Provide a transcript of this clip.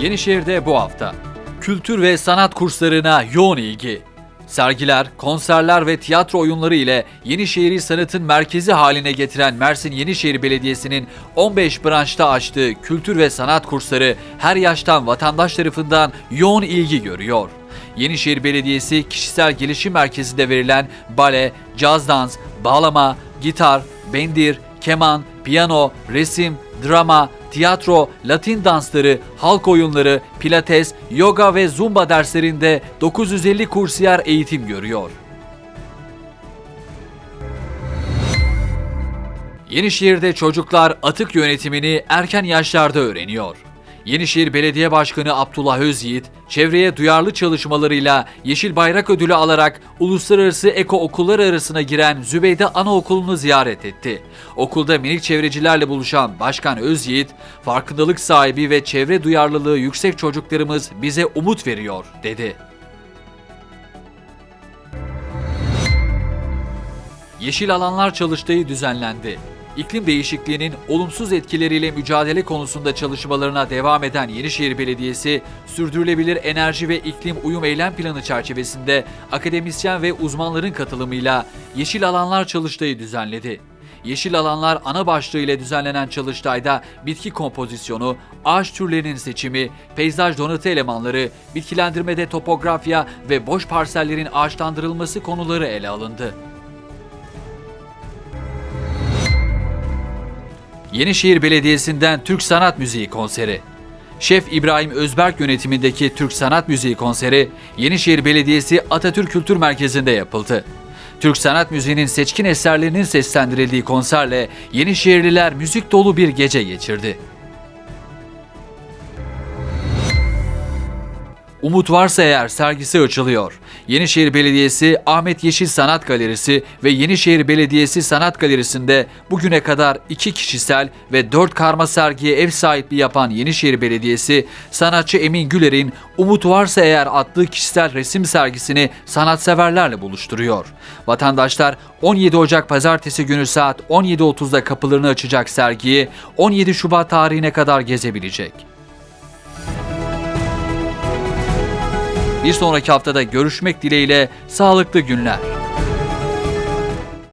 Yenişehir'de bu hafta kültür ve sanat kurslarına yoğun ilgi. Sergiler, konserler ve tiyatro oyunları ile Yenişehir'i sanatın merkezi haline getiren Mersin Yenişehir Belediyesi'nin 15 branşta açtığı kültür ve sanat kursları her yaştan vatandaş tarafından yoğun ilgi görüyor. Yenişehir Belediyesi Kişisel Gelişim Merkezi'nde verilen bale, caz dans, bağlama, gitar, bendir, keman, piyano, resim, drama, tiyatro, latin dansları, halk oyunları, pilates, yoga ve zumba derslerinde 950 kursiyer eğitim görüyor. Yenişehir'de çocuklar atık yönetimini erken yaşlarda öğreniyor. Yenişehir Belediye Başkanı Abdullah Özyiğit, çevreye duyarlı çalışmalarıyla Yeşil Bayrak Ödülü alarak uluslararası eko okullar arasına giren Zübeyde Anaokulu'nu ziyaret etti. Okulda minik çevrecilerle buluşan Başkan Özyiğit, farkındalık sahibi ve çevre duyarlılığı yüksek çocuklarımız bize umut veriyor, dedi. Yeşil alanlar çalıştayı düzenlendi. İklim değişikliğinin olumsuz etkileriyle mücadele konusunda çalışmalarına devam eden Yenişehir Belediyesi, sürdürülebilir enerji ve iklim uyum eylem planı çerçevesinde akademisyen ve uzmanların katılımıyla Yeşil Alanlar Çalıştayı düzenledi. Yeşil Alanlar ana başlığı ile düzenlenen çalıştayda bitki kompozisyonu, ağaç türlerinin seçimi, peyzaj donatı elemanları, bitkilendirmede topografya ve boş parsellerin ağaçlandırılması konuları ele alındı. Yenişehir Belediyesi'nden Türk Sanat Müziği konseri. Şef İbrahim Özberk yönetimindeki Türk Sanat Müziği konseri Yenişehir Belediyesi Atatürk Kültür Merkezi'nde yapıldı. Türk sanat müziğinin seçkin eserlerinin seslendirildiği konserle Yenişehirliler müzik dolu bir gece geçirdi. Umut Varsa Eğer sergisi açılıyor. Yenişehir Belediyesi Ahmet Yeşil Sanat Galerisi ve Yenişehir Belediyesi Sanat Galerisi'nde bugüne kadar iki kişisel ve dört karma sergiye ev sahipliği yapan Yenişehir Belediyesi, sanatçı Emin Güler'in Umut Varsa Eğer adlı kişisel resim sergisini sanatseverlerle buluşturuyor. Vatandaşlar 17 Ocak Pazartesi günü saat 17.30'da kapılarını açacak sergiyi 17 Şubat tarihine kadar gezebilecek. Bir sonraki haftada görüşmek dileğiyle sağlıklı günler.